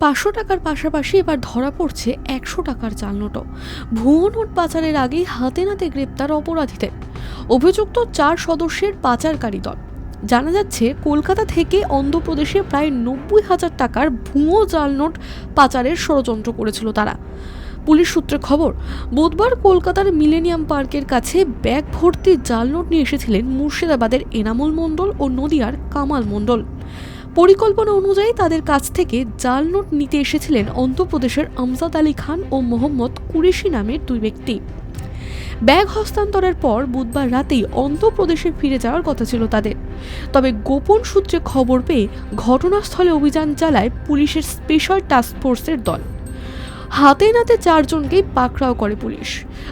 পাঁচশো টাকার পাশাপাশি এবার ধরা পড়ছে একশো টাকার জাল নোটও ভুয়ো নোট পাচারের আগেই হাতে নাতে গ্রেপ্তার অপরাধীদের। অভিযুক্ত চার সদস্যের পাচারকারী দল। জানা যাচ্ছে, কলকাতা থেকে অন্ধ্রপ্রদেশে প্রায় নব্বই হাজার টাকার ভুয়ো জাল নোট পাচারের ষড়যন্ত্র করেছিল তারা। পুলিশ সূত্রে খবর, বুধবার কলকাতার মিলেনিয়াম পার্কের কাছে ব্যাগ ভর্তি জাল নোট নিয়ে এসেছিলেন মুর্শিদাবাদের এনামুল মণ্ডল ও নদিয়ার কামাল মণ্ডল। পরিকল্পনা অনুযায়ী তাদের কাছ থেকে জাল নোট নিতে এসেছিলেন অন্ধ্রপ্রদেশের আমজাদ আলী খান ও মোহাম্মদ কুরেশি নামের দুই ব্যক্তি। ব্যাগ হস্তান্তরের পর বুধবার রাতেই অন্ধ্রপ্রদেশে ফিরে যাওয়ার কথা ছিল তাদের। তবে গোপন সূত্রে খবর পেয়ে ঘটনাস্থলে অভিযান চালায় পুলিশের স্পেশাল টাস্ক ফোর্সের দল। হাতে নাতে চারজনকেই পাকড়াও করে পুলিশ।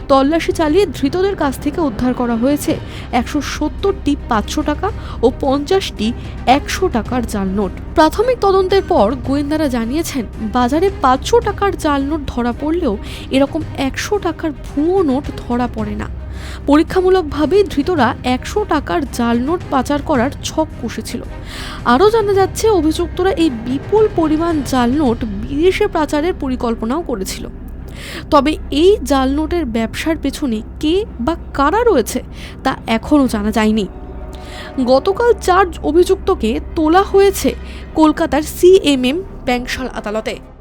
তল্লাশি চালিয়ে ধৃতদের কাছ থেকে উদ্ধার করা হয়েছে একশো সত্তরটি পাঁচশো টাকা ও পঞ্চাশটি একশো টাকার জাল নোট। প্রাথমিক তদন্তের পর গোয়েন্দারা জানিয়েছেন, বাজারে পাঁচশো টাকার জাল নোট ধরা পড়লেও এরকম একশো টাকার ভুয়ো নোট ধরা পড়ে না। পরীক্ষামূলকভাবে ধৃতরা একশো টাকার জাল নোট পাচার করার ছক কষেছিল। আরও জানা যাচ্ছে, অভিযুক্তরা এই বিপুল পরিমাণ জাল নোট বিদেশে পাচারের পরিকল্পনাও করেছিল। তবে এই জাল নোটের ব্যবসার পেছনে কে বা কারা রয়েছে তা এখনও জানা যায়নি। গতকাল চার অভিযুক্তকে তোলা হয়েছে কলকাতার সিএমএম ব্যাংশাল আদালতে।